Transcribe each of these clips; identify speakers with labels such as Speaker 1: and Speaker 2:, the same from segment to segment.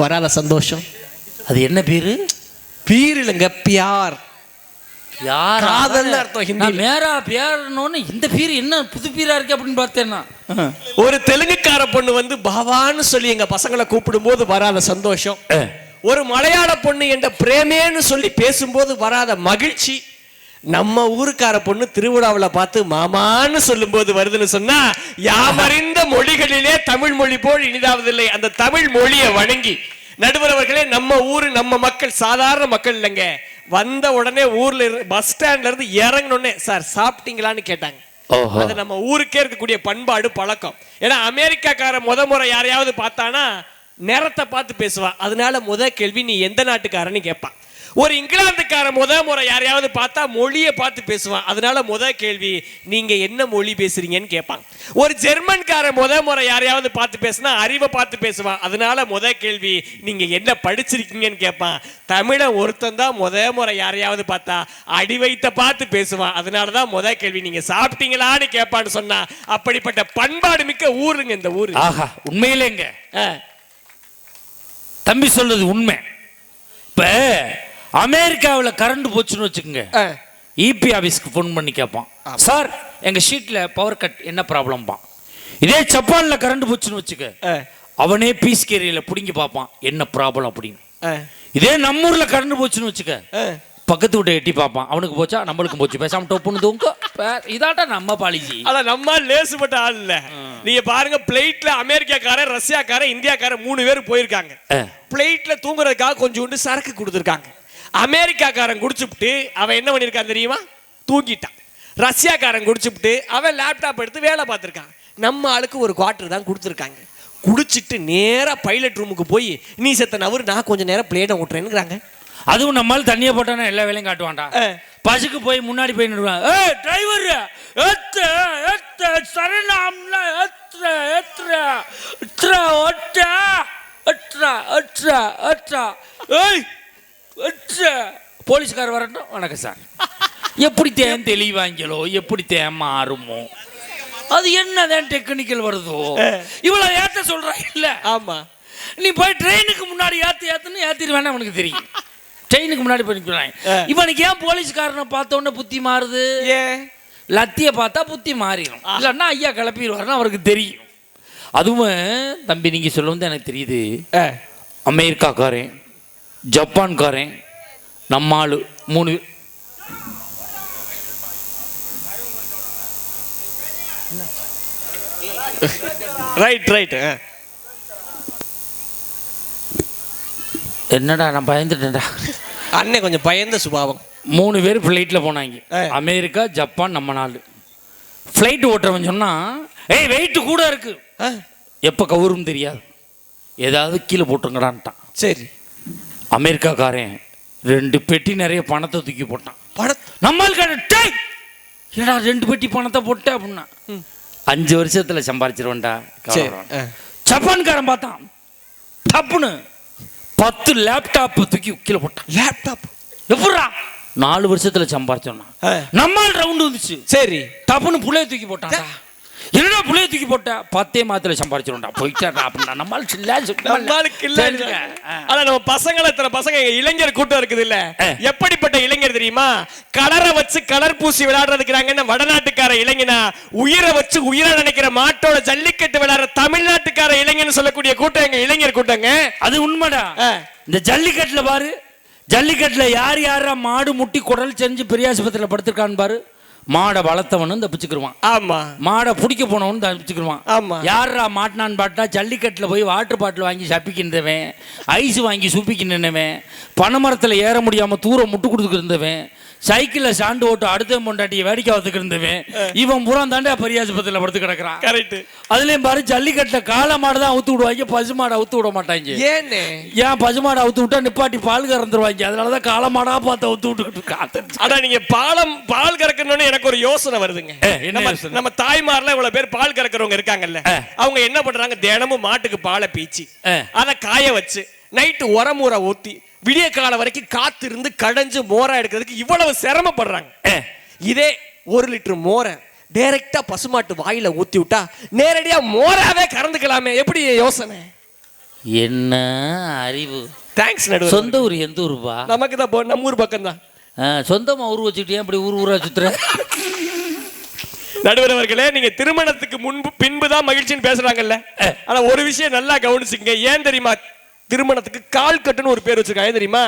Speaker 1: உங்களுக்கு வராத சந்தோஷம்
Speaker 2: அது என்ன பேரு
Speaker 1: பீர் இல்லைங்க பியார் அர்த்தம்
Speaker 2: இந்த என்ன புது அப்படின்னு பார்த்தேன்னா
Speaker 1: ஒரு தெலுங்குக்கார பொண்ணு வந்து பவான்னு சொல்லி எங்க பசங்களை கூப்பிடும் போது வராத சந்தோஷம் ஒரு மலையாள பொண்ணு என்ற பிரேமேன்னு சொல்லி பேசும்போது வராத மகிழ்ச்சி நம்ம ஊருக்கார பொண்ணு திருவிழாவில் பார்த்து மாமான்னு சொல்லும்போது வருதுன்னு சொன்னா யாமறிந்த மொழிகளிலே தமிழ் மொழி போல் இனிதாவதில்லை அந்த தமிழ் மொழியை வணங்கி நடுவரவர்களே நம்ம ஊர் நம்ம மக்கள் சாதாரண மக்கள் இல்லைங்க வந்த உடனே ஊர்ல இருந்து பஸ் ஸ்டாண்ட்ல இருந்து இறங்கணும்னே சார் சாப்பிட்டீங்களான்னு கேட்டாங்க அது நம்ம ஊருக்கே இருக்கக்கூடிய பண்பாடு பழக்கம் ஏன்னா அமெரிக்காக்கார முத முறை யாரையாவது பார்த்தானா நேரத்தை பார்த்து பேசுவான் அதனால முத கேள்வி நீ எந்த நாட்டுக்காரன்னு கேட்பான் ஒரு இங்கிலாந்துக்கார முத முறை யாரையாவது பார்த்தா மொழியை பார்த்து பேசுவான் அதனால முத கேள்வி நீங்க என்ன மொழி பேசுறீங்கன்னு கேட்பான் ஒரு ஜெர்மன்கார முத முறை யாரையாவது பார்த்து பேசுனா அறிவை பார்த்து பேசுவான் அதனால முத கேள்வி நீங்க என்ன படிச்சிருக்கீங்கன்னு கேட்பான் தமிழை ஒருத்தன் தான் முத முறை யாரையாவது பார்த்தா அடி வைத்த பார்த்து பேசுவான் அதனாலதான் முத கேள்வி நீங்க சாப்பிட்டீங்களான்னு கேட்பான்னு சொன்னா அப்படிப்பட்ட பண்பாடு மிக்க ஊருங்க இந்த ஊரு
Speaker 2: ஆஹா உண்மையிலேங்க தம்பி சொல்றது உண்மை இப்போ அமெரிக்காவில் கரண்ட் போச்சுன்னு வச்சுக்கோங்க இபி ஆஃபீஸ்க்கு ஃபோன் பண்ணி கேட்பான் சார் எங்கள் ஷீட்டில் பவர் கட் என்ன ப்ராப்ளம்பான் இதே ஜப்பானில் கரண்ட் போச்சுன்னு வச்சுக்க அவனே பீஸ் கேரியில் பிடுங்கி பார்ப்பான் என்ன ப்ராப்ளம் அப்படின்னு இதே நம்ம ஊரில் கரண்ட் போச்சுன்னு வச்சுக்க பக்கத்து விட்டு எட்டி பார்ப்பான் அவனுக்கு போச்சா நம்மளுக்கு போச்சு பேசாம டொப்புன்னு தூங்க இதாட்டா நம்ம பாலிஜி
Speaker 1: அதான் நம்ம லேசுபட்ட ஆள் இல்லை நீங்க பாருங்க பிளைட்ல அமெரிக்காக்காரன் ரஷ்யாக்காரன் இந்தியாக்காரன் மூணு பேர் போயிருக்காங்க பிளைட்ல தூங்குறதுக்காக கொஞ்சோண்டு சரக்கு கொடுத்துருக்காங்க அமெரிக்காக்காரன் குடிச்சுப்ட்டு அவன் என்ன பண்ணியிருக்கான் தெரியுமா தூங்கிட்டான் ரஷ்யாக்காரன் குடிச்சுப்ட்டு அவன் லேப்டாப் எடுத்து வேலை பார்த்துருக்கான் நம்ம ஆளுக்கு ஒரு குவார்டர் தான் கொடுத்துருக்காங்க குடிச்சிட்டு நேராக பைலட் ரூமுக்கு போய் நீ செத்த நவரு நான் கொஞ்சம் நேரம் பிளேட்டை ஓட்டுறேன்னுறாங்க
Speaker 2: அதுவும் நம்மால் தண்ணியை போட்டானா எல்லா வேலையும் காட்டுவான்டா பசுக்கு போய் முன்னாடி போய் நிறுவான் ஏ டிரைவர் ஏத்த ஏய் போலீஸ்கார் வரட்டும் வணக்கம் சார் எப்படி தேன் தெளிவாங்களோ எப்படி தேன் மாறுமோ அது என்னதான் டெக்னிக்கல் வருதோ இவ்வளோ ஏற்ற சொல்கிறா இல்லை ஆமாம் நீ போய் ட்ரெயினுக்கு முன்னாடி ஏற்று ஏற்றுன்னு ஏற்றிடுவேன்னு அவனுக்கு தெரியும் ட்ரெயினுக்கு முன்னாடி போய் இவனுக்கு ஏன் போலீஸ்காரனை பார்த்தோன்னே புத்தி மாறுது லத்தியை பார்த்தா புத்தி மாறிடும் இல்லைன்னா ஐயா கிளப்பிடுவாருன்னு அவருக்கு தெரியும் அதுவும் தம்பி நீங்கள் சொல்லுவது எனக்கு தெரியுது அமெரிக்காக்காரன் ஜப்பான்காரன் நம்ம ஆள் மூணு ரைட் ரைட் என்னடா நான் பயந்துட்டேன்டா
Speaker 1: அண்ணே கொஞ்சம் பயந்த சுபாவம்
Speaker 2: மூணு பேர் ஃப்ளைட்டில் போனாங்க அமெரிக்கா ஜப்பான் நம்ம நாள் ஃப்ளைட் ஓட்டுறவன் சொன்னால் ஏய் வெயிட்டு கூட இருக்குது எப்போ கவுரும் தெரியாது ஏதாவது கீழே போட்டுருங்கடான்ட்டான் சரி அமெரிக்காக்காரன் ரெண்டு பெட்டி நிறைய பணத்தை தூக்கி போட்டான் பணத்தை நம்மளுக்கு ஏடா ரெண்டு பெட்டி பணத்தை போட்ட அப்படின்னா அஞ்சு வருஷத்தில் சம்பாரிச்சிருவேன்டா ஜப்பான்காரன் பார்த்தான் தப்புன்னு பத்து லேப்டாப் தூக்கி கீழே போட்டான் லேப்டாப் எப்படா நாலு வருஷத்துல சம்பாரிச்சோம்னா நம்மால் ரவுண்டு வந்துச்சு சரி தப்புன்னு புள்ளைய தூக்கி போட்டான் என்னடா புள்ளைய தூக்கி போட்ட பத்தே மாத்திரை சம்பாரிச்சிடும்டா போயிட்டா அப்படின்னா நம்மளுக்கு இல்ல
Speaker 1: நம்மளுக்கு இல்ல ஆனா நம்ம பசங்களை இத்தனை பசங்க இளைஞர் கூட்டம் இருக்குது இல்ல எப்படிப்பட்ட இளைஞர் தெரியுமா கலரை வச்சு கலர் பூசி விளையாடுறதுக்குறாங்கன்னு வடநாட்டுக்கார இளைஞனா உயிரை வச்சு உயிரை நினைக்கிற மாட்டோட ஜல்லிக்கட்டு விளையாடுற தமிழ்நாட்டுக்கார இளைஞன் சொல்லக்கூடிய கூட்டம் எங்க இளைஞர் கூட்டங்க
Speaker 2: அது உண்மைடா இந்த ஜல்லிக்கட்டுல பாரு ஜல்லிக்கட்டுல யார் யாரா மாடு முட்டி குடல் செஞ்சு பெரியாஸ்பத்திரியில படுத்திருக்கான்னு பாரு மாடை வளர்த்தவனும் தப்பிச்சுக்கிருவான் ஆமா மாடை பிடிக்க போனவனு தப்பிச்சுக்கிருவான் ஆமா யாரா மாட்டினான் பாட்டா ஜல்லிக்கட்டில் போய் வாட்டர் பாட்டில் வாங்கி சப்பிக்கின்றவன் ஐஸ் வாங்கி சூப்பிக்கின்றவன் பனைமரத்தில் ஏற முடியாமல் தூரம் முட்டு கொடுத்துக்கிருந்தவன் சைக்கிளில் சாண்டு ஓட்டு அடுத்த பொண்டாட்டியை வேடிக்கை பார்த்துக்கிட்டு இருந்தவன் இவன் பூரா தாண்டா பெரியாஸ்பத்திரியில் படுத்து கிடக்குறான் கரெக்ட் அதுலேயும் பாரு ஜல்லிக்கட்டில் காளை மாடு தான் அவுத்து விடுவாங்க பசு மாடை அவுத்து விட மாட்டாங்க ஏன்னு ஏன் பசு மாடை அவுத்து விட்டா நிப்பாட்டி பால் கறந்துருவாங்க அதனால தான் காளை மாடாக பார்த்து அவுத்து விட்டுக்கிட்டு
Speaker 1: இருக்கான் ஆனால் நீங்கள் பாலம் பால் கறக்கணும்னு எனக்கு எனக்கு ஒரு யோசனை வருதுங்க நம்ம தாய்மார்ல இவ்வளவு பேர் பால் கறக்குறவங்க இருக்காங்கல்ல அவங்க என்ன பண்றாங்க தினமும் மாட்டுக்கு பாலை பீச்சி அதை காய வச்சு நைட்டு உரமுறை ஊத்தி விடிய கால வரைக்கும் காத்து இருந்து கடைஞ்சு மோரா எடுக்கிறதுக்கு இவ்வளவு சிரமப்படுறாங்க இதே ஒரு லிட்டர் மோரை டைரக்டா பசுமாட்டு வாயில ஊத்தி விட்டா நேரடியா மோராவே கறந்துக்கலாமே எப்படி யோசனை
Speaker 2: என்ன அறிவு தேங்க்ஸ் நடுவர் சொந்த ஊர் எந்த ஊருப்பா
Speaker 1: நமக்கு தான் நம்ம ஊர் பக்கம் தான்
Speaker 2: சொந்தமாக ஊர் வச்சுக்கிட்டே அப்படி ஊர் ஊராக சுற்றுற
Speaker 1: நடுவர் அவர்களே நீங்க திருமணத்துக்கு முன்பு பின்பு தான் மகிழ்ச்சின்னு பேசுறாங்கல்ல ஆனா ஒரு விஷயம் நல்லா கவனிச்சுங்க ஏன் தெரியுமா திருமணத்துக்கு கால் கட்டுன்னு ஒரு பேர் வச்சிருக்காங்க தெரியுமா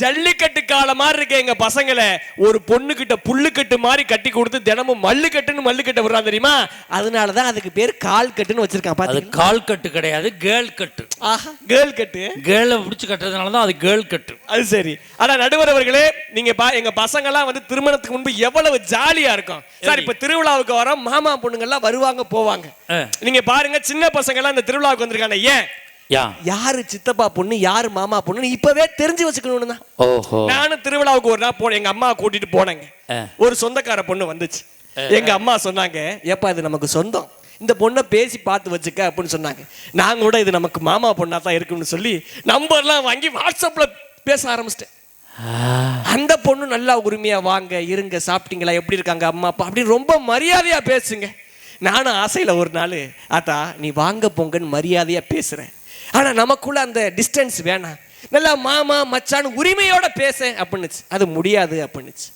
Speaker 1: ஜல்லிக்கட்டு கால மாதிரி இருக்க எங்க பசங்களை ஒரு பொண்ணு கிட்ட புல்லு கட்டு மாதிரி கட்டி கொடுத்து தினமும் மல்லு கட்டுன்னு மல்லு கட்ட விடுறான் தெரியுமா அதனாலதான் அதுக்கு பேர் கால் கட்டுன்னு வச்சிருக்கான் பாத்து
Speaker 2: கால் கட்டு கிடையாது கேர்ள் கட்டு
Speaker 1: ஆஹா கேர்ள் கட்டு
Speaker 2: கேர்ளை பிடிச்சு கட்டுறதுனாலதான் அது கேர்ள் கட்டு
Speaker 1: அது சரி ஆனா நடுவர் அவர்களே நீங்க பா எங்க பசங்க எல்லாம் வந்து திருமணத்துக்கு முன்பு எவ்வளவு ஜாலியா இருக்கும் சார் இப்ப திருவிழாவுக்கு வர மாமா பொண்ணுங்க எல்லாம் வருவாங்க போவாங்க நீங்க பாருங்க சின்ன பசங்க எல்லாம் இந்த திருவிழாவுக்கு வந்திருக்காங்க ஏன் யாரு சித்தப்பா பொண்ணு யாரு மாமா பொண்ணு இப்பவே தெரிஞ்சு வச்சுக்கணும்னு தான் நானும் திருவிழாவுக்கு ஒரு நாள் போனேன் எங்க அம்மா கூட்டிட்டு போனேங்க ஒரு சொந்தக்கார பொண்ணு வந்துச்சு எங்க அம்மா சொன்னாங்க ஏப்பா இது நமக்கு சொந்தம் இந்த பொண்ணை பேசி பார்த்து வச்சுக்க அப்படின்னு சொன்னாங்க நாங்க கூட இது நமக்கு மாமா பொண்ணா தான் இருக்கும்னு சொல்லி நம்பர்லாம் வாங்கி வாட்ஸ்அப்ல பேச ஆரம்பிச்சிட்டேன் அந்த பொண்ணு நல்லா உரிமையா வாங்க இருங்க சாப்பிட்டீங்களா எப்படி இருக்காங்க அம்மா அப்பா அப்படின்னு ரொம்ப மரியாதையா பேசுங்க நானும் ஆசையில ஒரு நாள் ஆத்தா நீ வாங்க போங்கன்னு மரியாதையா பேசுறேன் ஆனால் நமக்குள்ள அந்த டிஸ்டன்ஸ் வேணாம் நல்லா மாமா மச்சான் உரிமையோட பேச அப்படின்னுச்சு அது முடியாது அப்படின்னுச்சு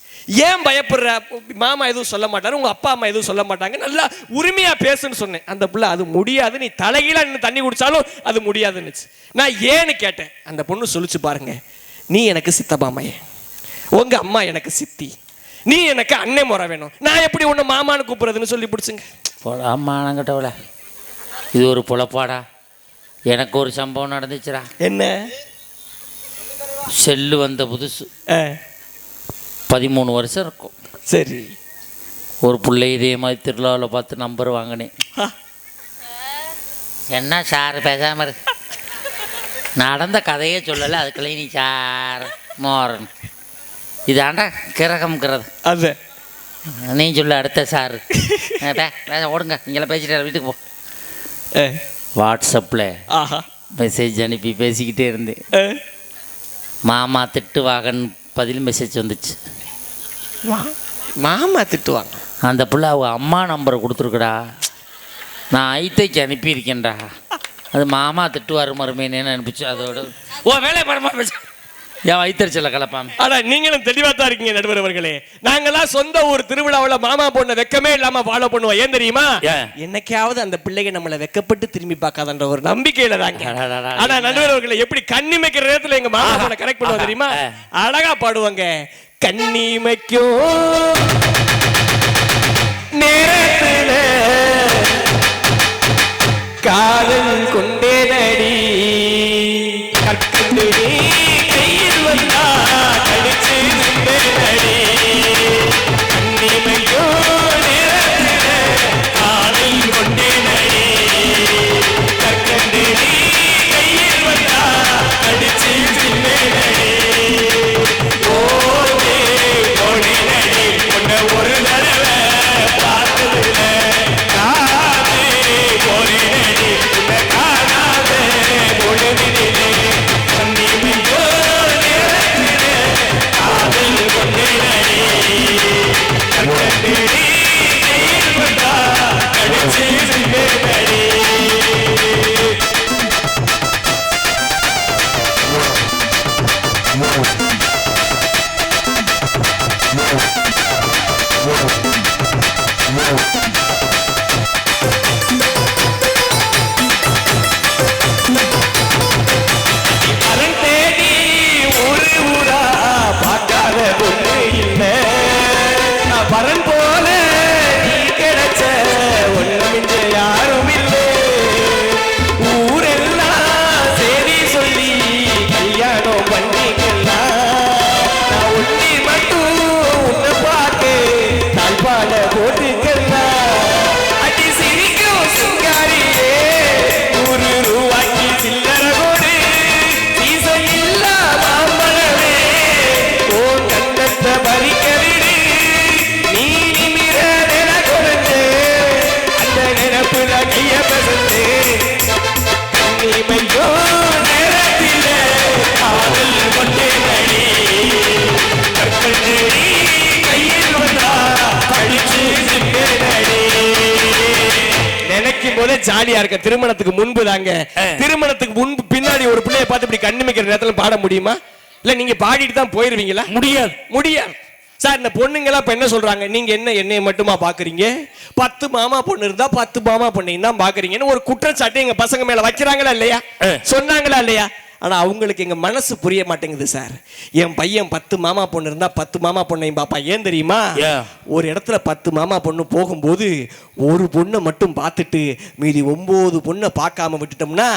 Speaker 1: ஏன் பயப்படுற மாமா எதுவும் சொல்ல மாட்டாரு உங்க அப்பா அம்மா எதுவும் சொல்ல மாட்டாங்க நல்லா உரிமையா பேசுன்னு சொன்னேன் அந்த பிள்ளை அது முடியாது நீ தலைகீழா நின்று தண்ணி குடிச்சாலும் அது முடியாதுன்னுச்சு நான் ஏன்னு கேட்டேன் அந்த பொண்ணு சொல்லிச்சு பாருங்க நீ எனக்கு சித்தப்பாமைய உங்க அம்மா எனக்கு சித்தி நீ எனக்கு அன்னை முறை வேணும் நான் எப்படி உன்னை மாமான்னு கூப்பிடுறதுன்னு சொல்லி பிடிச்சுங்க
Speaker 2: அம்மா இது ஒரு பொழப்பாடா எனக்கு ஒரு சம்பவம் நடந்துச்சுடா என்ன செல்லு வந்த புதுசு பதிமூணு வருஷம் இருக்கும் சரி ஒரு பிள்ளை இதே மாதிரி திருவிழாவில் பார்த்து நம்பர் வாங்கினேன் என்ன சார் பேசாமல் நடந்த கதையே சொல்லலை அதுக்குள்ளே நீ சார் மோரன் இதாண்டா கிரகம் அது நீ சொல்ல அடுத்த சார் ஓடுங்க இங்கெல்லாம் பேசிட்டு வீட்டுக்கு போ வாட்ஸ்அப்பில் ஆஹா மெசேஜ் அனுப்பி பேசிக்கிட்டே இருந்தேன் மாமா திட்டுவாகன் பதில் மெசேஜ் வந்துச்சு
Speaker 1: மாமா திட்டுவாங்க
Speaker 2: அந்த பிள்ளை அவங்க அம்மா நம்பரை கொடுத்துருக்குடா நான் ஐத்தைக்கு அனுப்பியிருக்கேன்டா அது மாமா திட்டுவார் மருமேனேன்னு அனுப்பிச்சு அதோட ஓ வேலை படமா பேச என் வயிற்றுச்சல கலப்பாம்
Speaker 1: ஆனா நீங்களும் தெளிவா தான் இருக்கீங்க நடுவர் அவர்களே நாங்கெல்லாம் சொந்த ஊர் திருவிழாவில் மாமா பொண்ணை வெக்கமே இல்லாம ஃபாலோ பண்ணுவோம் ஏன் தெரியுமா என்னைக்காவது அந்த பிள்ளைங்க நம்மளை வெக்கப்பட்டு திரும்பி பார்க்காதன்ற ஒரு நம்பிக்கையில தாங்க ஆனா நடுவர் அவர்களை எப்படி கண்ணிமைக்கிற நேரத்துல எங்க மாமா பொண்ணை கரெக்ட் பண்ணுவோம் தெரியுமா அழகா பாடுவாங்க கண்ணிமைக்கும் நேரத்துல காதல் கொண்டே நடி ஜாலியா இருக்க திருமணத்துக்கு முன்பு தாங்க திருமணத்துக்கு முன்பு பின்னாடி ஒரு பிள்ளைய பார்த்து இப்படி கண்ணுமைக்கிற நேரத்துல பாட முடியுமா இல்ல நீங்க பாடிட்டு தான் போயிருவீங்களா முடியாது முடியாது சார் இந்த பொண்ணுங்களா இப்போ என்ன சொல்றாங்க நீங்க என்ன என்னைய மட்டுமா பாக்குறீங்க பத்து மாமா பொண்ணு இருந்தா பத்து மாமா பொண்ணையும் தான் பாக்குறீங்கன்னு ஒரு குற்றச்சாட்டு எங்க பசங்க மேல வைக்கிறாங்களா இல்லையா சொன்னாங்களா இல்லையா ஆனால் அவங்களுக்கு எங்கள் மனசு புரிய மாட்டேங்குது சார் என் பையன் பத்து மாமா பொண்ணு இருந்தால் பத்து மாமா பொண்ணையும் பாப்பா ஏன் தெரியுமா ஒரு இடத்துல பத்து மாமா பொண்ணு போகும்போது ஒரு பொண்ணை மட்டும் பார்த்துட்டு மீதி ஒம்பது பொண்ணை பார்க்காம விட்டுட்டோம்னா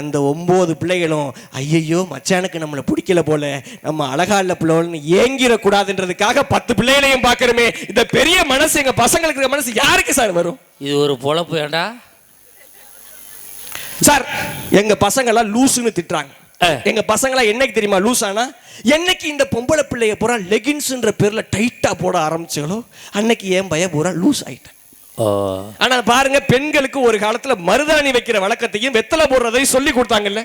Speaker 1: அந்த ஒம்பது பிள்ளைகளும் ஐயையோ மச்சானுக்கு நம்மளை பிடிக்கல போல நம்ம அழகா பிள்ளைகள்னு ஏங்கிடக்கூடாதுன்றதுக்காக பத்து பிள்ளைகளையும் பார்க்குறோமே இந்த பெரிய மனசு எங்கள் பசங்களுக்கு இருக்கிற மனசு யாருக்கு சார் வரும்
Speaker 2: இது ஒரு பொழப்பு ஏண்டா
Speaker 1: சார் எங்கள் பசங்கள்லாம் லூசுன்னு திட்டுறாங்க எங்க பசங்களா என்னைக்கு தெரியுமா லூஸ் ஆனா என்னைக்கு இந்த பொம்பளை பிள்ளைய பூரா லெகின்ஸ்ன்ற பேர்ல டைட்டா போட ஆரம்பிச்சுங்களோ அன்னைக்கு ஏன் பையன் பூரா லூஸ் ஆயிட்டேன் ஆனா பாருங்க பெண்களுக்கு ஒரு காலத்துல மருதாணி வைக்கிற வழக்கத்தையும் வெத்தலை போடுறதையும் சொல்லி கொடுத்தாங்கல்ல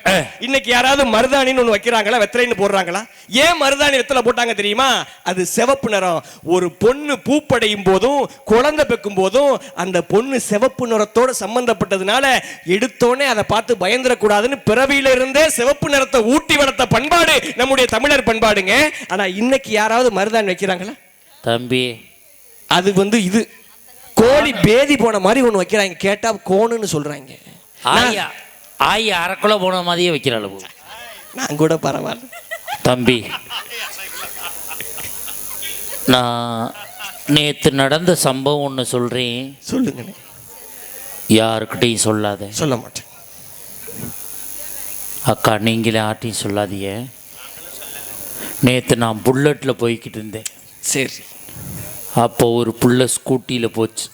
Speaker 1: இன்னைக்கு யாராவது மருதாணின்னு ஒன்று வைக்கிறாங்களா வெத்தலைன்னு போடுறாங்களா ஏன் மருதாணி வெத்தலை போட்டாங்க தெரியுமா அது சிவப்பு நிறம் ஒரு பொண்ணு பூப்படையும் போதும் குழந்தை பெக்கும் போதும் அந்த பொண்ணு சிவப்பு நிறத்தோட சம்பந்தப்பட்டதுனால எடுத்தோடனே அதை பார்த்து பயந்துடக்கூடாதுன்னு பிறவியில இருந்தே சிவப்பு நிறத்தை ஊட்டி வளர்த்த பண்பாடு நம்முடைய தமிழர் பண்பாடுங்க ஆனா இன்னைக்கு யாராவது மருதாணி வைக்கிறாங்களா தம்பி அது வந்து இது கோழி பேதி போன மாதிரி ஒன்று வைக்கிறாங்க கேட்டால் கோணுன்னு சொல்கிறாங்க
Speaker 2: ஆயா ஆயா அரைக்குள்ள போன மாதிரியே வைக்கிற அளவு
Speaker 1: நான் கூட பரவாயில்ல
Speaker 2: தம்பி நான் நேற்று நடந்த சம்பவம் ஒன்று சொல்கிறேன் சொல்லுங்க யாருக்கிட்டையும் சொல்லாத சொல்ல மாட்டேன் அக்கா நீங்களே ஆட்டையும் சொல்லாதீங்க நேற்று நான் புல்லட்டில் போய்கிட்டு இருந்தேன் சரி அப்போ ஒரு புள்ள ஸ்கூட்டியில் போச்சு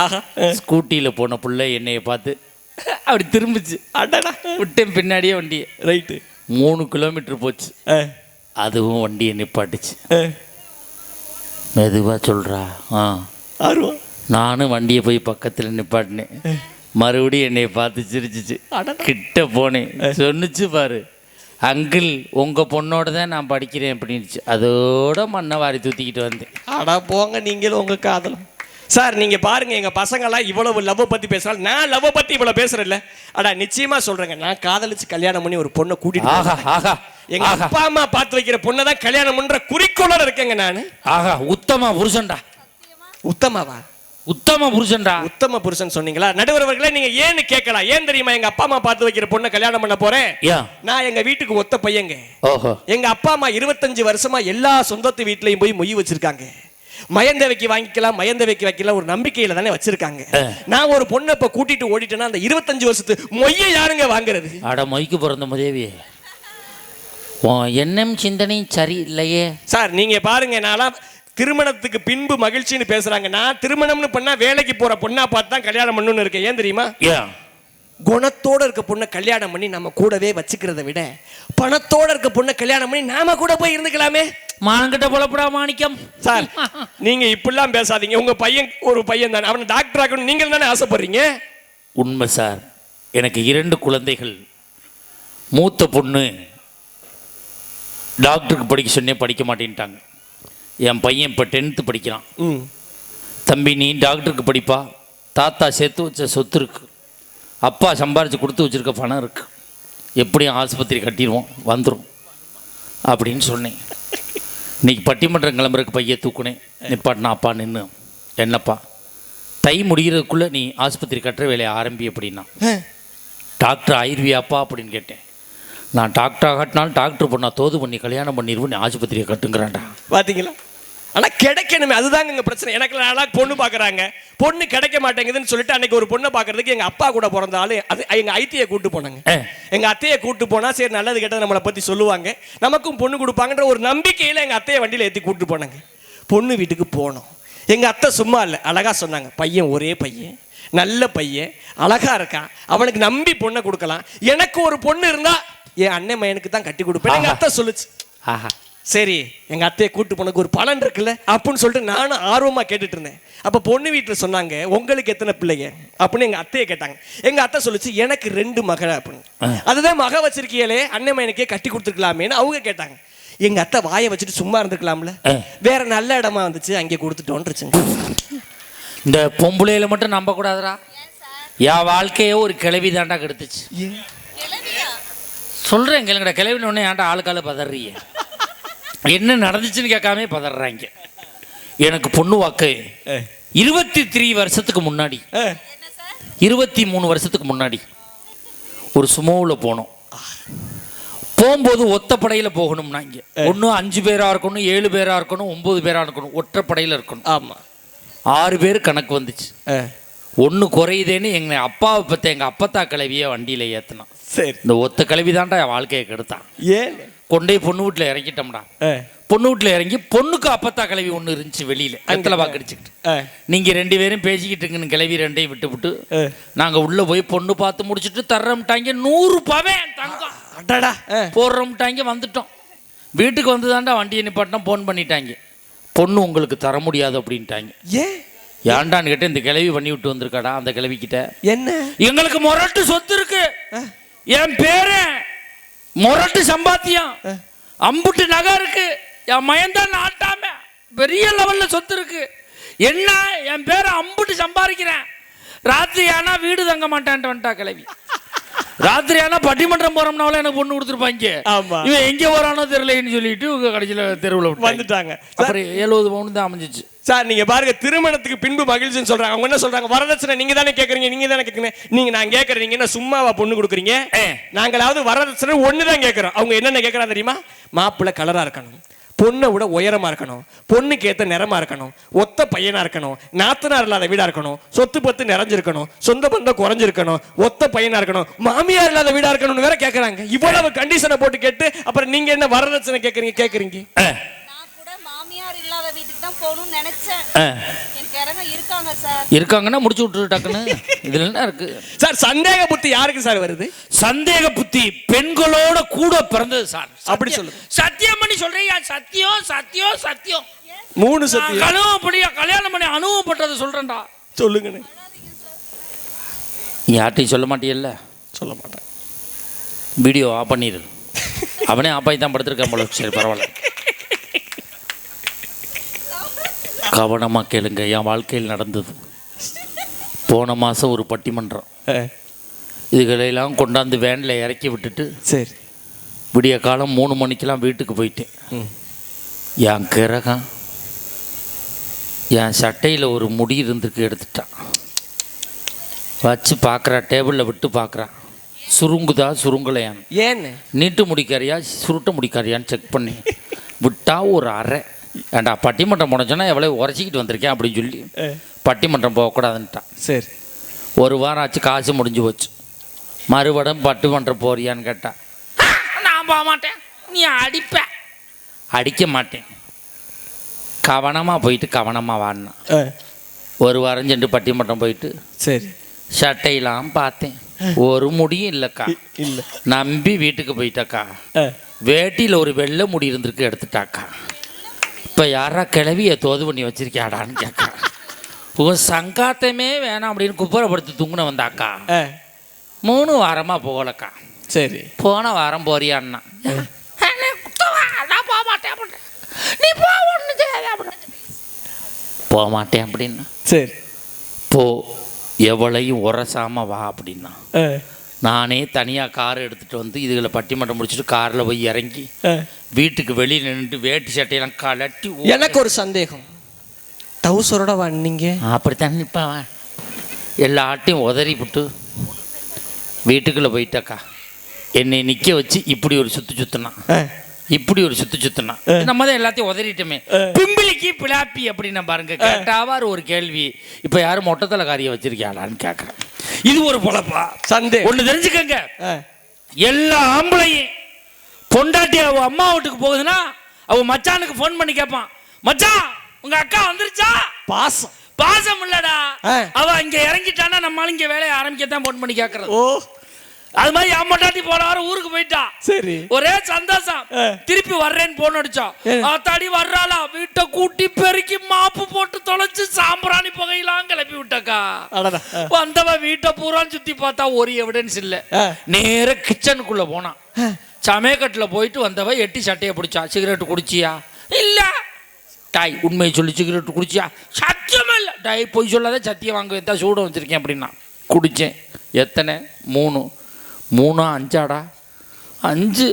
Speaker 2: ஆஹா ஸ்கூட்டியில் போன புள்ள என்னையை பார்த்து அப்படி திரும்பிச்சு அடடா விட்டேன் பின்னாடியே வண்டியை ரைட்டு மூணு கிலோமீட்டர் போச்சு அதுவும் வண்டியை நிப்பாட்டுச்சு மெதுவாக சொல்கிறா ஆ ஆர்வம் நானும் வண்டியை போய் பக்கத்தில் நிப்பாட்டினேன் மறுபடியும் என்னை பார்த்து சிரிச்சிச்சு கிட்ட போனேன் சொன்னிச்சு பாரு அங்கிள் உங்கள் பொண்ணோட தான் நான் படிக்கிறேன் அப்படின்னுச்சு அதோட மண்ணை வாரி தூத்திக்கிட்டு வந்தேன்
Speaker 1: ஆனால் போங்க நீங்களும் உங்கள் காதலும் சார் நீங்கள் பாருங்கள் எங்கள் பசங்களாம் இவ்வளவு லவ்வை பற்றி பேசுகிறாள் நான் லவ்வை பற்றி இவ்வளோ இல்லை அடா நிச்சயமாக சொல்கிறேங்க நான் காதலிச்சு கல்யாணம் பண்ணி ஒரு பொண்ணை கூட்டிட்டு ஆஹா ஆஹா எங்கள் அப்பா அம்மா பார்த்து வைக்கிற பொண்ணை தான் கல்யாணம் பண்ணுற குறிக்கோளோட இருக்கேங்க நான்
Speaker 2: ஆஹா உத்தமா புருஷன்டா உத்தமாவா உத்தம புருஷன்டா
Speaker 1: உத்தம புருஷன் சொன்னீங்களா நடுவர்களே நீங்க ஏன்னு கேட்கலாம் ஏன் தெரியுமா எங்க அப்பா அம்மா பார்த்து வைக்கிற பொண்ணை கல்யாணம் பண்ண போறேன் நான் எங்க வீட்டுக்கு ஒத்த பையங்க எங்க அப்பா அம்மா இருபத்தஞ்சு வருஷமா எல்லா சொந்தத்து வீட்லயும் போய் மொய் வச்சிருக்காங்க மயந்தவைக்கு வாங்கிக்கலாம் மயந்தவைக்கு வைக்கலாம் ஒரு நம்பிக்கையில தானே வச்சிருக்காங்க நான் ஒரு பொண்ணை இப்ப கூட்டிட்டு ஓடிட்டேன்னா அந்த இருபத்தஞ்சு வருஷத்து மொய்ய யாருங்க வாங்குறது
Speaker 2: அட மொய்க்கு பிறந்த முதேவியே என்னம் சிந்தனை சரி இல்லையே
Speaker 1: சார் நீங்க பாருங்க நான் திருமணத்துக்கு பின்பு மகிழ்ச்சின்னு பேசுறாங்கன்னா திருமணம்னு பண்ணா வேலைக்கு போற பொண்ணா பார்த்து தான் கல்யாணம் பண்ணணும்னு இருக்கேன் ஏன் தெரியுமா குணத்தோட இருக்க பொண்ணை கல்யாணம் பண்ணி நம்ம கூடவே வச்சுக்கிறத விட பணத்தோட இருக்க பொண்ணை கல்யாணம் பண்ணி நாம கூட போய் இருந்துக்கலாமே மானங்கிட்ட புலப்படா மாணிக்கம் சார் நீங்க இப்படிலாம் பேசாதீங்க உங்க பையன் ஒரு பையன் தானே அவன் டாக்டர் ஆகணும் நீங்கள் தானே ஆசைப்படுறீங்க
Speaker 2: உண்மை சார் எனக்கு இரண்டு குழந்தைகள் மூத்த பொண்ணு டாக்டருக்கு படிக்க சொன்னே படிக்க மாட்டேன்ட்டாங்க என் பையன் இப்போ டென்த்து படிக்கிறான் தம்பி நீ டாக்டருக்கு படிப்பா தாத்தா சேர்த்து வச்ச சொத்து இருக்கு அப்பா சம்பாரித்து கொடுத்து வச்சுருக்க பணம் இருக்கு எப்படியும் ஆஸ்பத்திரி கட்டிடுவோம் வந்துடும் அப்படின்னு சொன்னேன் இன்றைக்கி பட்டிமன்றம் கிளம்புறக்கு பையன் தூக்குனேன் நிப்பாட்டினா அப்பா நின்று என்னப்பா தை முடிகிறதுக்குள்ளே நீ ஆஸ்பத்திரி கட்டுற வேலையை ஆரம்பி அப்படின்னா டாக்டர் ஆயிர்வியாப்பா அப்படின்னு கேட்டேன் நான் டாக்டராக கட்டினாலும் டாக்டர் பொண்ணா தோது பண்ணி கல்யாணம் பண்ணிடுவோம் நீ ஆஸ்பத்திரியை கட்டுங்கிறான்டா
Speaker 1: பார்த்தீங்களா ஆனால் கிடைக்கணுமே அதுதாங்க எங்கள் பிரச்சனை எனக்கு நல்லா பொண்ணு பார்க்குறாங்க பொண்ணு கிடைக்க மாட்டேங்குதுன்னு சொல்லிட்டு அன்றைக்கி ஒரு பொண்ணை பார்க்குறதுக்கு எங்கள் அப்பா கூட பிறந்தாலும் அது எங்கள் ஐத்தியை கூட்டு போனாங்க எங்கள் அத்தையை கூட்டு போனால் சரி நல்லது கேட்டால் நம்மளை பற்றி சொல்லுவாங்க நமக்கும் பொண்ணு கொடுப்பாங்கன்ற ஒரு நம்பிக்கையில் எங்கள் அத்தையை வண்டியில் ஏற்றி கூட்டு போனாங்க பொண்ணு வீட்டுக்கு போனோம் எங்கள் அத்தை சும்மா இல்லை அழகாக சொன்னாங்க பையன் ஒரே பையன் நல்ல பையன் அழகாக இருக்கான் அவனுக்கு நம்பி பொண்ணை கொடுக்கலாம் எனக்கு ஒரு பொண்ணு இருந்தால் என் அண்ணன் மையனுக்கு தான் கட்டி கொடுப்பேன் எங்கள் அத்தை சொல்லுச்சு ஆஹா சரி எங்கள் அத்தையை கூட்டு போனதுக்கு ஒரு பலன் இருக்குல்ல அப்படின்னு சொல்லிட்டு நானும் ஆர்வமாக கேட்டுட்டு இருந்தேன் அப்போ பொண்ணு வீட்டில் சொன்னாங்க உங்களுக்கு எத்தனை பிள்ளைங்க அப்படின்னு எங்கள் அத்தையை கேட்டாங்க எங்கள் அத்தை சொல்லிச்சு எனக்கு ரெண்டு மகள் அப்படின்னு அதுதான் மக வச்சிருக்கீங்களே அண்ணன் எனக்கே கட்டி கொடுத்துருக்கலாமேன்னு அவங்க கேட்டாங்க எங்கள் அத்தை வாயை வச்சுட்டு சும்மா இருந்துருக்கலாம்ல வேற நல்ல இடமா வந்துச்சு அங்கே கொடுத்துட்டோன்றச்சுங்க
Speaker 2: இந்த பொம்பளையில மட்டும் நம்ப கூடாதுரா என் வாழ்க்கையே ஒரு கிளவி தாண்டா கெடுத்துச்சு சொல்கிறேன் கேளுங்கடா கிளவின்னு ஒன்று ஏன்டா ஆளுக்காலு பதறியே என்ன நடந்துச்சுன்னு கேட்காம பதறாங்க எனக்கு பொண்ணு வாக்கு இருபத்தி த்ரீ வருஷத்துக்கு முன்னாடி இருபத்தி மூணு வருஷத்துக்கு முன்னாடி ஒரு சுமோவில் போனோம் போகும்போது ஒத்தப்படையில் போகணும்னா இங்கே ஒன்று அஞ்சு பேராக இருக்கணும் ஏழு பேராக இருக்கணும் ஒம்பது பேராக இருக்கணும் ஒற்றைப்படையில் இருக்கணும் ஆமாம் ஆறு பேர் கணக்கு வந்துச்சு ஒன்று குறையுதேன்னு எங்கள் அப்பாவை பற்றி எங்கள் அப்பத்தா கிளவியை வண்டியில் ஏற்றினான் சரி இந்த ஒத்த கிளவி தான்டா என் வாழ்க்கையை கெடுத்தான் ஏன் கொண்டே பொண்ணு வீட்டில் இறங்கிட்டோம்டா பொண்ணு வீட்டில் இறங்கி பொண்ணுக்கு அப்பத்தா கிளவி ஒன்று இருந்துச்சு வெளியில் அங்கத்தில் வாக்கடிச்சுக்கிட்டு நீங்கள் ரெண்டு பேரும் பேசிக்கிட்டு இருக்குன்னு கிளவி ரெண்டையும் விட்டு விட்டு நாங்கள் உள்ளே போய் பொண்ணு பார்த்து முடிச்சுட்டு தர்றோம்ட்டாங்க நூறு பவன் தங்கம் அடடா போடுறோம்ட்டாங்க வந்துட்டோம் வீட்டுக்கு வந்து தான்டா வண்டியை நிப்பாட்டினா ஃபோன் பண்ணிட்டாங்க பொண்ணு உங்களுக்கு தர முடியாது அப்படின்ட்டாங்க ஏன் ஏண்டான்னு கேட்டு இந்த கிளவி பண்ணி விட்டு வந்திருக்காடா அந்த கிளவிக்கிட்ட என்ன எங்களுக்கு மொரட்டு சொத்து இருக்கு என் பேரு மொரட்டு சம்பாத்தியம் அம்புட்டு நகை இருக்கு என் மயந்தான் ஆட்டாம பெரிய லெவல்ல சொத்து இருக்கு என்ன என் பேரை அம்புட்டு சம்பாதிக்கிறேன் ராத்திரி ஆனா வீடு தங்க மாட்டேன்ட்டு வந்துட்டா கிளவி ராத்திரி ஆனா பட்டிமன்றம் போறோம்னால எனக்கு பொண்ணு கொடுத்துருப்பாங்க இவன் எங்க வரானோ தெரியலன்னு சொல்லிட்டு உங்க கடைசியில தெருவுல வந்துட்டாங்க அப்புறம் எழுபது பவுன் தான் அமைஞ்சிச்சு
Speaker 1: சார் நீங்க பாருங்க திருமணத்துக்கு பின்பு மகிழ்ச்சின்னு சொல்றாங்க அவங்க என்ன சொல்றாங்க வரதட்சணை நீங்க தானே கேக்குறீங்க நீங்க தானே கேக்குறீங்க நீங்க நான் கேக்குறேன் நீங்க என்ன சும்மாவா பொண்ணு கொடுக்குறீங்க நாங்களாவது வரதட்சணை ஒண்ணுதான் தான் கேக்குறோம் அவங்க என்னென்ன கேக்குறாங்க தெரியுமா மாப்பிள்ளை கலரா இருக்கணும் பொண்ணை விட உயரமாக இருக்கணும் பொண்ணுக்கு ஏற்ற நிறமா இருக்கணும் ஒத்த பையனாக இருக்கணும் நாத்தனார் இல்லாத வீடாக இருக்கணும் சொத்து பத்து நிறைஞ்சிருக்கணும் சொந்த பந்தம் குறைஞ்சிருக்கணும் ஒத்த பையனாக இருக்கணும் மாமியார் இல்லாத வீடாக இருக்கணும்னு வேற கேட்குறாங்க இவ்வளவு கண்டிஷனை போட்டு கேட்டு அப்புறம் நீங்கள் என்ன வரதட்சணை கேட்குறீங்க கேட்குறீங்க
Speaker 2: போகணும்னு நினைச்சேன் இருக்காங்க சார் இருக்காங்கன்னா முடிச்சு விட்டுரு டக்குன்னு இதுல என்ன இருக்கு
Speaker 1: சார் சந்தேக புத்தி யாருக்கு சார் வருது
Speaker 2: சந்தேக புத்தி பெண்களோட கூட பிறந்தது சார் அப்படி சொல்லு சத்தியம் பண்ணி சொல்றீங்க சத்தியம் சத்தியம் சத்தியம்
Speaker 1: மூணு சத்தியம்
Speaker 2: கனவு அப்படியா கல்யாணம் பண்ணி அனுபவப்பட்டதை பண்றதை சொல்றேன்டா சொல்லுங்கண்ணே யார்ட்டையும் சொல்ல மாட்டியல்ல சொல்ல மாட்டேன் வீடியோ ஆஃப் பண்ணிடு அவனே ஆஃப் ஆகி தான் படுத்திருக்கான் போல சரி பரவாயில்ல கவனமாக கேளுங்க என் வாழ்க்கையில் நடந்தது போன மாதம் ஒரு பட்டிமன்றம் இதுகளையெல்லாம் கொண்டாந்து வேனில் இறக்கி விட்டுட்டு சரி விடிய காலம் மூணு மணிக்கெலாம் வீட்டுக்கு போயிட்டேன் என் கிரகம் என் சட்டையில் ஒரு முடி இருந்திருக்கு எடுத்துட்டான் வச்சு பார்க்குறான் டேபிளில் விட்டு பார்க்குறான் சுருங்குதா சுருங்கலையான்னு ஏன்னு நீட்டு முடிக்காரியா சுருட்ட முடிக்காரியான்னு செக் பண்ணி விட்டா ஒரு அரை ஏண்டா பட்டிமன்றம் போனச்சோன்னா எவ்வளோ உரைச்சிக்கிட்டு வந்திருக்கேன் அப்படின்னு சொல்லி பட்டிமன்றம் போகக்கூடாதுன்ட்டான் சரி ஒரு வாரம் ஆச்சு காசு முடிஞ்சு போச்சு மறுபடியும் பட்டிமன்றம் போறியான்னு கேட்டான் நான் போக மாட்டேன் நீ அடிப்ப அடிக்க மாட்டேன் கவனமாக போயிட்டு கவனமாக வாடினான் ஒரு வாரம் சென்று பட்டிமன்றம் போயிட்டு சரி சட்டையெல்லாம் பார்த்தேன் ஒரு முடியும் இல்லைக்கா இல்லை நம்பி வீட்டுக்கு போயிட்டாக்கா வேட்டியில் ஒரு வெள்ளை முடி இருந்திருக்கு எடுத்துட்டாக்கா இப்போ யாரா கிளவியை தோது பண்ணி வச்சிருக்கியாடான்னு கேட்குறேன் உன் சங்காத்தமே வேணாம் அப்படின்னு குப்புறப்படுத்தி தூங்கின வந்தாக்கா மூணு வாரமாக போகலக்கா சரி போன வாரம் போறியான்னா போக மாட்டேன் போக மாட்டேன் அப்படின்னா சரி போ எவளையும் உரசாம வா அப்படின்னா நானே தனியாக கார் எடுத்துகிட்டு வந்து இதுகளை பட்டிமன்றம் முடிச்சுட்டு காரில் போய் இறங்கி வீட்டுக்கு வெளியில் நின்று வேட்டி சட்டையெல்லாம் கலட்டி
Speaker 1: எனக்கு ஒரு சந்தேகம் டவுசரோட வந்தீங்க
Speaker 2: அப்படித்தான் இப்போ எல்லா ஆட்டையும் உதறி விட்டு வீட்டுக்குள்ளே போயிட்டாக்கா என்னை நிற்க வச்சு இப்படி ஒரு சுத்து சுத்தினா இப்படி ஒரு சுத்து சுத்தினா நம்ம தான் எல்லாத்தையும் உதறிட்டோமே பிம்பிளிக்கு பிளாப்பி அப்படின்னு பாருங்க கேட்டாவார் ஒரு கேள்வி இப்போ யாரும் மொட்டத்தலை காரியம் வச்சிருக்கியாளான்னு கேட்குறேன் இது ஒரு பொழப்பா சந்தேகம் ஒன்று தெரிஞ்சுக்கங்க எல்லா ஆம்பளையும் பொண்டாட்டி அவ அம்மா வீட்டுக்கு போகுதுன்னா அவ மச்சானுக்கு போன் பண்ணி கேட்பான் மச்சான் உங்க அக்கா வந்துருச்சா பாசம் பாசம் இல்லடா அவ இங்க இறங்கிட்டானா நம்மளும் இங்க வேலையை தான் போன் பண்ணி கேட்கறது ஓ அது மாதிரி அம்மட்டாட்டி போன வாரம் ஊருக்கு போயிட்டா சரி ஒரே சந்தோஷம் திருப்பி வர்றேன்னு போன் அடிச்சோம் ஆத்தாடி வர்றாளா வீட்டை கூட்டி பெருக்கி மாப்பு போட்டு தொலைச்சு சாம்பிராணி புகையெல்லாம் கிளப்பி விட்டாக்கா வந்தவ வீட்டை பூரா சுத்தி பார்த்தா ஒரு எவிடன்ஸ் இல்ல நேர கிச்சனுக்குள்ள போனான் சமயக்கட்டில் போயிட்டு வந்தவ எட்டி சட்டையை பிடிச்சா சிகரெட்டு குடிச்சியா இல்லை டாய் உண்மையை சொல்லி சிகரெட்டு குடிச்சியா சத்தியமாக இல்லை டாய் பொய் சொல்லாத சத்தியம் வாங்க தான் சூடம் வச்சுருக்கேன் அப்படின்னா குடித்தேன் எத்தனை மூணு மூணா அஞ்சாடா அஞ்சு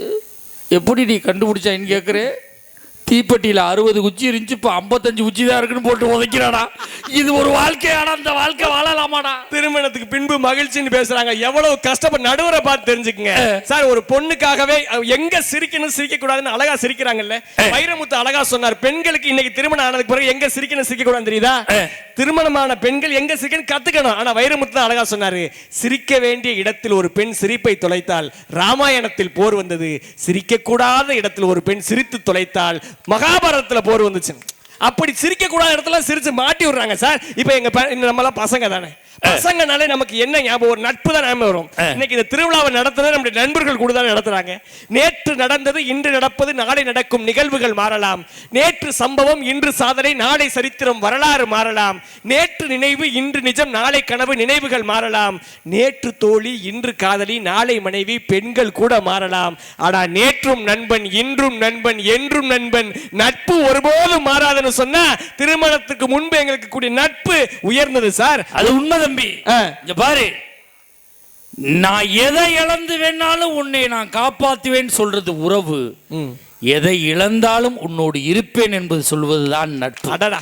Speaker 2: எப்படி நீ கண்டுபிடிச்சா என்ன கேட்குறேன் தீப்பெட்டியில் அறுபது குச்சி இருந்துச்சு இப்போ ஐம்பத்தஞ்சு குச்சி தான் இருக்குன்னு போட்டு உதைக்கிறாடா இது ஒரு வாழ்க்கையாடா அந்த வாழ்க்கை வாழலாமாடா
Speaker 1: திருமணத்துக்கு பின்பு மகிழ்ச்சின்னு பேசுறாங்க எவ்வளவு கஷ்டப்பட்டு நடுவரை பார்த்து தெரிஞ்சுக்கங்க சார் ஒரு பொண்ணுக்காகவே எங்க சிரிக்கணும் சிரிக்க கூடாதுன்னு அழகா சிரிக்கிறாங்கல்ல வைரமுத்து அழகா சொன்னார் பெண்களுக்கு இன்னைக்கு திருமணம் ஆனதுக்கு பிறகு எங்க சிரிக்கணும் சிரிக்க கூடாது தெரியுதா திருமணமான பெண்கள் எங்க சிரிக்கணும் கத்துக்கணும் ஆனா வைரமுத்து தான் அழகா சொன்னாரு சிரிக்க வேண்டிய இடத்தில் ஒரு பெண் சிரிப்பை தொலைத்தால் ராமாயணத்தில் போர் வந்தது சிரிக்க கூடாத இடத்தில் ஒரு பெண் சிரித்து தொலைத்தால் மகாபாரதத்தில் போர் வந்துச்சு அப்படி சிரிக்கக்கூடாத இடத்துல சிரித்து மாட்டி விடுறாங்க சார் இப்போ எங்கள் நம்மளாம் பசங்க தானே பசங்கனாலே நமக்கு என்ன ஞாபகம் ஒரு நட்பு தான் ஞாபகம் வரும் இன்னைக்கு இந்த திருவிழாவை நடத்துறது நம்முடைய நண்பர்கள் கூட தான் நடத்துறாங்க நேற்று நடந்தது இன்று நடப்பது நாளை நடக்கும் நிகழ்வுகள் மாறலாம் நேற்று சம்பவம் இன்று சாதனை நாளை சரித்திரம் வரலாறு மாறலாம் நேற்று நினைவு இன்று நிஜம் நாளை கனவு நினைவுகள் மாறலாம் நேற்று தோழி இன்று காதலி நாளை மனைவி பெண்கள் கூட மாறலாம் ஆனா நேற்றும் நண்பன் இன்றும் நண்பன் என்றும் நண்பன் நட்பு ஒருபோதும் மாறாதுன்னு சொன்னா திருமணத்துக்கு முன்பு எங்களுக்கு கூடிய நட்பு உயர்ந்தது சார்
Speaker 2: அது உண்மை தம்பி இங்க பாரு நான் எதை இழந்து வேணாலும் உன்னை நான் காப்பாத்துவேன் சொல்றது உறவு எதை இழந்தாலும் உன்னோடு இருப்பேன் என்பது சொல்வதுதான்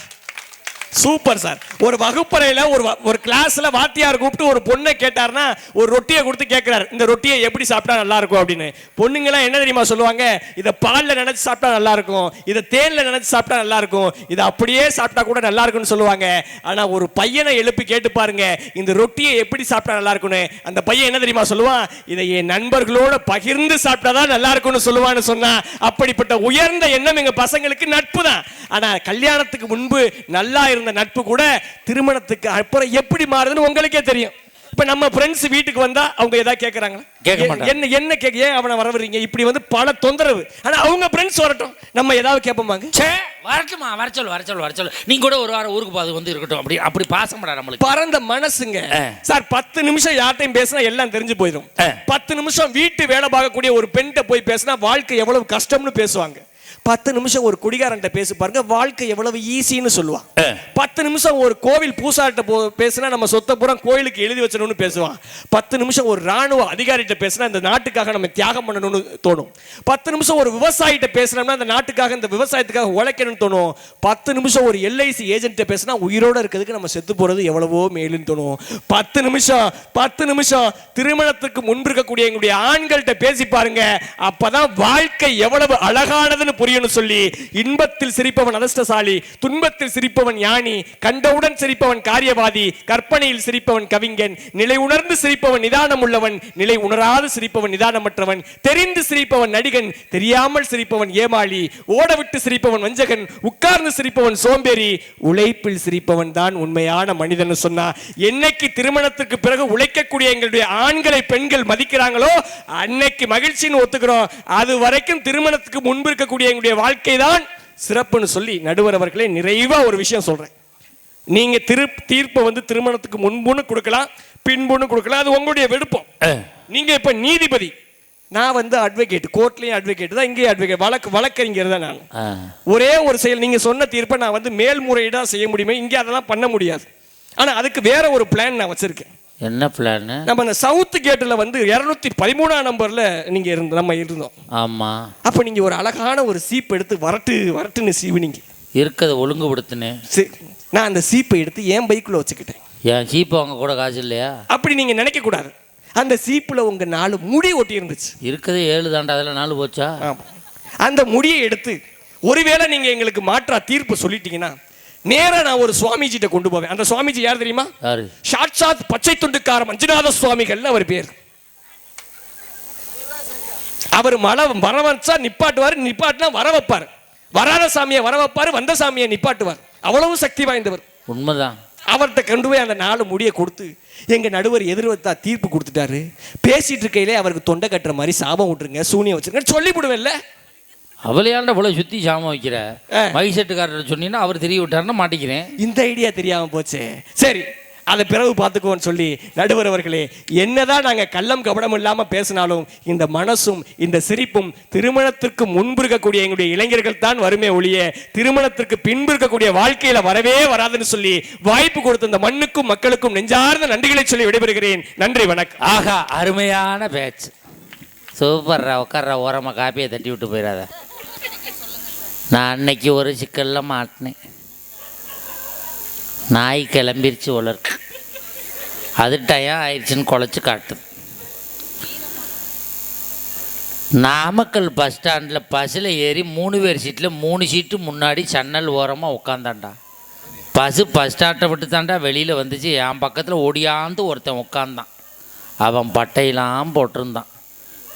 Speaker 1: சூப்பர் சார் ஒரு வகுப்பறையில் ஒரு ஒரு கிளாஸில் வாத்தியார் கூப்பிட்டு ஒரு பொண்ணை கேட்டார்னா ஒரு ரொட்டியை கொடுத்து கேட்குறாரு இந்த ரொட்டியை எப்படி சாப்பிட்டா நல்லா இருக்கும் அப்படின்னு பொண்ணுங்களாம் என்ன தெரியுமா சொல்லுவாங்க இதை பாலில் நினச்சி சாப்பிட்டா நல்லா இருக்கும் இதை தேனில் நினச்சி சாப்பிட்டா நல்லா இருக்கும் இதை அப்படியே சாப்பிட்டா கூட நல்லா இருக்கும்னு சொல்லுவாங்க ஆனால் ஒரு பையனை எழுப்பி கேட்டு பாருங்க இந்த ரொட்டியை எப்படி சாப்பிட்டா நல்லா இருக்கும்னு அந்த பையன் என்ன தெரியுமா சொல்லுவான் இதை என் நண்பர்களோட பகிர்ந்து சாப்பிட்டா தான் நல்லா இருக்கும்னு சொல்லுவான்னு சொன்னா அப்படிப்பட்ட உயர்ந்த எண்ணம் எங்க பசங்களுக்கு நட்பு தான் ஆனால் கல்யாணத்துக்கு முன்பு நல்லா இருந்த நட்பு கூட திருமணத்துக்கு அப்புறம் எப்படி மாறுதுன்னு உங்களுக்கே தெரியும் இப்ப நம்ம ஃப்ரெண்ட்ஸ் வீட்டுக்கு வந்தா அவங்க ஏதாவது கேட்குறாங்க கேட்க என்ன என்ன கேட்க ஏன் அவனை வரவறீங்க இப்படி வந்து பல தொந்தரவு ஆனால் அவங்க ஃப்ரெண்ட்ஸ் வரட்டும் நம்ம ஏதாவது கேட்போமாங்க
Speaker 2: சே வரட்டுமா வர சொல்லு வர சொல்லு நீங்க கூட ஒரு வாரம் ஊருக்கு போகாது வந்து இருக்கட்டும் அப்படி அப்படி பாசம் நம்மளுக்கு
Speaker 1: பறந்த மனசுங்க சார் பத்து நிமிஷம் யார்ட்டையும் பேசினா எல்லாம் தெரிஞ்சு போயிடும் பத்து நிமிஷம் வீட்டு வேலை பார்க்கக்கூடிய ஒரு பெண்கிட்ட போய் பேசினா வாழ்க்கை எவ்வளவு கஷ்டம்னு பேசுவாங்க பத்து நிமிஷம் ஒரு குடிகாரன்ட்ட பேசி பாருங்க வாழ்க்கை எவ்வளவு ஈஸின்னு சொல்லுவான் பத்து நிமிஷம் ஒரு கோவில் பூசார்ட்ட போ பேசுனா நம்ம சொத்த பூரா கோயிலுக்கு எழுதி வச்சணும்னு பேசுவான் பத்து நிமிஷம் ஒரு ராணுவ அதிகாரிகிட்ட பேசுனா இந்த நாட்டுக்காக நம்ம தியாகம் பண்ணணும்னு தோணும் பத்து நிமிஷம் ஒரு விவசாயிகிட்ட பேசுனோம்னா அந்த நாட்டுக்காக இந்த விவசாயத்துக்காக உழைக்கணும்னு தோணும் பத்து நிமிஷம் ஒரு எல்ஐசி ஏஜென்ட்ட பேசுனா உயிரோட இருக்கிறதுக்கு நம்ம செத்து போறது எவ்வளவோ மேலும்னு தோணும் பத்து நிமிஷம் பத்து நிமிஷம் திருமணத்துக்கு முன்பு இருக்கக்கூடிய எங்களுடைய ஆண்கள்கிட்ட பேசி பாருங்க அப்பதான் வாழ்க்கை எவ்வளவு அழகானதுன்னு புரியும் முடியும்னு சொல்லி இன்பத்தில் சிரிப்பவன் அதிர்ஷ்டசாலி துன்பத்தில் சிரிப்பவன் ஞானி கண்டவுடன் சிரிப்பவன் காரியவாதி கற்பனையில் சிரிப்பவன் கவிஞன் நிலை உணர்ந்து சிரிப்பவன் நிதானம் உள்ளவன் நிலை உணராது சிரிப்பவன் நிதானமற்றவன் தெரிந்து சிரிப்பவன் நடிகன் தெரியாமல் சிரிப்பவன் ஏமாளி ஓடவிட்டு சிரிப்பவன் வஞ்சகன் உட்கார்ந்து சிரிப்பவன் சோம்பேறி உழைப்பில் சிரிப்பவன் தான் உண்மையான மனிதன் சொன்னா என்னைக்கு திருமணத்துக்கு பிறகு உழைக்கக்கூடிய எங்களுடைய ஆண்களை பெண்கள் மதிக்கிறாங்களோ அன்னைக்கு மகிழ்ச்சின்னு ஒத்துக்கிறோம் அது வரைக்கும் திருமணத்துக்கு முன்பு இருக்கக்கூடிய எங்களுடைய உங்களுடைய வாழ்க்கை தான் சிறப்புன்னு சொல்லி நடுவர் அவர்களே நிறைவா ஒரு விஷயம் சொல்றேன் நீங்க திரு தீர்ப்பை வந்து திருமணத்துக்கு முன்புன்னு கொடுக்கலாம் பின்புன்னு கொடுக்கலாம் அது உங்களுடைய விருப்பம் நீங்க இப்போ நீதிபதி நான் வந்து அட்வொகேட் கோர்ட்லயும் அட்வொகேட் தான் இங்கேயும் அட்வொகேட் வழக்கு வழக்கறிஞர் தான் நான் ஒரே ஒரு செயல் நீங்க சொன்ன தீர்ப்பை நான் வந்து மேல்முறையீடா செய்ய முடியுமே இங்கே அதெல்லாம் பண்ண முடியாது ஆனா அதுக்கு வேற ஒரு பிளான் நான் வச்சிருக்கேன்
Speaker 2: என்ன பிளான்
Speaker 1: நம்ம அந்த சவுத்து கேட்டில் வந்து இரநூத்தி பதிமூணாம் நம்பரில் நீங்கள் இருந்து நம்ம இருந்தோம் ஆமாம் அப்போ நீங்கள் ஒரு அழகான ஒரு சீப் எடுத்து வரட்டு வரட்டுன்னு சீவு நீங்கள்
Speaker 2: இருக்கிறத ஒழுங்குபடுத்தினேன் சரி
Speaker 1: நான் அந்த சீப்பை எடுத்து என் பைக்கில் வச்சுக்கிட்டேன்
Speaker 2: என் சீப்பு அவங்க கூட காசு இல்லையா
Speaker 1: அப்படி நீங்கள் நினைக்கக்கூடாது அந்த சீப்பில் உங்கள் நாலு முடி ஒட்டி இருந்துச்சு
Speaker 2: இருக்கிறதே ஏழு தாண்டா அதில் நாலு போச்சா ஆமாம்
Speaker 1: அந்த முடியை எடுத்து ஒருவேளை நீங்கள் எங்களுக்கு மாற்றா தீர்ப்பு சொல்லிட்டீங்கன்னா நேரா நான் ஒரு சுவாமிஜிட்ட கொண்டு போவேன் அந்த சுவாமிஜி யார் தெரியுமா சாட்சாத் பச்சை துண்டுக்கார மஞ்சுநாத சுவாமிகள்னு அவர் பேர் அவர் மலை வர வச்சா நிப்பாட்டுவார் நிப்பாட்டினா வர வைப்பார் வராத சாமியை வர வைப்பார் வந்த சாமியை நிப்பாட்டுவார் அவ்வளவு சக்தி வாய்ந்தவர் உண்மைதான் அவர்கிட்ட கொண்டு போய் அந்த நாலு முடியை கொடுத்து எங்க நடுவர் எதிர்வத்தா தீர்ப்பு கொடுத்துட்டாரு பேசிட்டு இருக்கையிலே அவருக்கு தொண்டை கட்டுற மாதிரி சாபம் விட்டுருங்க சூனியம் வச்சிருங்க சொல்லிவிடுவேன்ல
Speaker 2: அவளையாண்ட இவ்வளவு சுத்தி சாமம் வைக்கிற மைசெட்டுக்காரர் சொன்னீங்கன்னா அவர் தெரிய விட்டாருன்னு மாட்டிக்கிறேன்
Speaker 1: இந்த ஐடியா தெரியாமல் போச்சு சரி அதை பிறகு பார்த்துக்குவோன்னு சொல்லி நடுவர் அவர்களே என்னதான் நாங்கள் கள்ளம் கபடம் இல்லாமல் பேசினாலும் இந்த மனசும் இந்த சிரிப்பும் திருமணத்திற்கு முன்பு இருக்கக்கூடிய எங்களுடைய இளைஞர்கள் தான் வருமே ஒழிய திருமணத்திற்கு பின்பு இருக்கக்கூடிய வாழ்க்கையில் வரவே வராதுன்னு சொல்லி வாய்ப்பு கொடுத்த இந்த மண்ணுக்கும் மக்களுக்கும் நெஞ்சார்ந்த நன்றிகளை சொல்லி விடைபெறுகிறேன் நன்றி வணக்கம்
Speaker 2: ஆகா அருமையான பேச்சு சூப்பர்ரா உட்கார்ற ஓரமாக காப்பியை தட்டி விட்டு போயிடாத நான் அன்னைக்கு ஒரு சிக்கலில் மாட்டினேன் நாய் கிளம்பிருச்சு உலர்க்கு அது டயம் ஆயிடுச்சுன்னு குழச்சி காட்டுது நாமக்கல் பஸ் ஸ்டாண்டில் பஸ்ஸில் ஏறி மூணு பேர் சீட்டில் மூணு சீட்டு முன்னாடி சன்னல் ஓரமாக உட்காந்தாண்டா பஸ்ஸு பஸ் ஸ்டாண்டை விட்டு தாண்டா வெளியில் வந்துச்சு என் பக்கத்தில் ஒடியாந்து ஒருத்தன் உட்காந்தான் அவன் பட்டையெல்லாம் போட்டிருந்தான்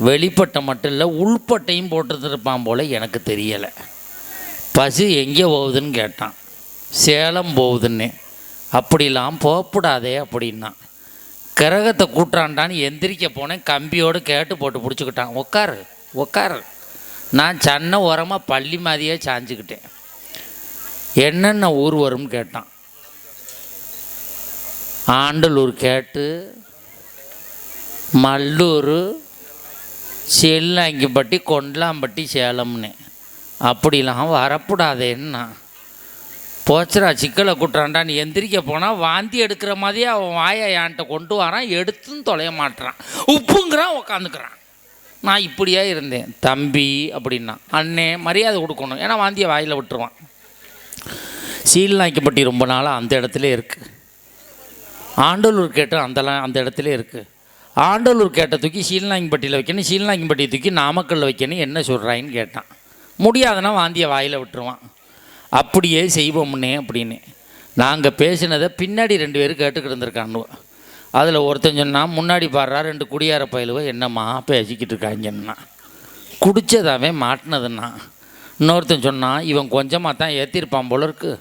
Speaker 2: வெளிப்பட்டை மட்டும் இல்லை உள்பட்டையும் போட்டுருந்துருப்பான் போல் எனக்கு தெரியலை பசு எங்கே போகுதுன்னு கேட்டான் சேலம் போகுதுன்னு அப்படிலாம் போகப்படாதே அப்படின்னா கிரகத்தை கூட்டாண்டான்னு எந்திரிக்க போனேன் கம்பியோடு கேட்டு போட்டு பிடிச்சிக்கிட்டான் உக்காரு உக்காரு நான் சன்ன உரமாக பள்ளி மாதிரியே சாஞ்சிக்கிட்டேன் என்னென்ன ஊர் வரும்னு கேட்டான் ஆண்டலூர் கேட்டு மல்லூர் செல்லாங்கிப்பட்டி கொண்டலாம்பட்டி சேலம்னு அப்படிலாம் வரக்கூடாதேன்னா போச்சரா சிக்கலை குட்டுறான்டான்னு எந்திரிக்க போனால் வாந்தி எடுக்கிற மாதிரியே அவன் வாயை என்கிட்ட கொண்டு வரான் எடுத்துன்னு தொலைய மாட்டுறான் உப்புங்கிறான் உக்காந்துக்கிறான் நான் இப்படியே இருந்தேன் தம்பி அப்படின்னா அண்ணே மரியாதை கொடுக்கணும் ஏன்னா வாந்தியை வாயில் விட்டுருவான் நாய்க்கப்பட்டி ரொம்ப நாளாக அந்த இடத்துல இருக்குது ஆண்டலூர் கேட்டு அந்தலாம் அந்த இடத்துல இருக்குது ஆண்டலூர் கேட்ட தூக்கி சீல்நாயங்கப்பட்டியில் வைக்கணும் சீல்நாயங்கப்பட்டியை தூக்கி நாமக்கல்லில் வைக்கணும் என்ன சொல்கிறாயின்னு கேட்டான் முடியாதுன்னா வாந்தியை வாயில் விட்டுருவான் அப்படியே செய்வோம்னே அப்படின்னு நாங்கள் பேசினதை பின்னாடி ரெண்டு பேரும் கேட்டுக்கிட்டு இருந்திருக்கான்னு அதில் ஒருத்தன் சொன்னால் முன்னாடி பாடுறா ரெண்டு குடியார பயிலுவ என்னம்மா பேசிக்கிட்டு இருக்காங்கன்னா குடித்ததாவே மாட்டினதுன்னா இன்னொருத்தன் சொன்னால் இவன் கொஞ்சமாக தான் ஏற்றிருப்பான் போல இருக்கு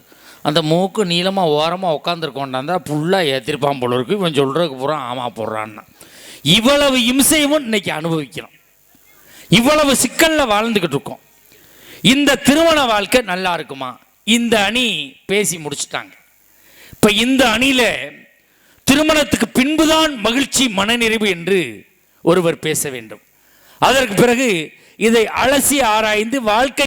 Speaker 2: அந்த மூக்கு நீளமாக ஓரமாக உட்காந்துருக்கோண்டாந்தா ஃபுல்லாக ஏற்றிருப்பான் போல இருக்கு இவன் சொல்கிறதுக்கு பூரா ஆமாம் போடுறான்னா இவ்வளவு இம்சையும் இன்றைக்கி அனுபவிக்கிறோம் இவ்வளவு சிக்கலில் வாழ்ந்துக்கிட்டு இருக்கோம் இந்த திருமண வாழ்க்கை நல்லா இருக்குமா இந்த அணி பேசி முடிச்சுட்டாங்க இப்ப இந்த அணியில திருமணத்துக்கு பின்புதான் மகிழ்ச்சி மனநிறைவு என்று ஒருவர் பேச வேண்டும் அதற்கு பிறகு இதை அலசி ஆராய்ந்து வாழ்க்கை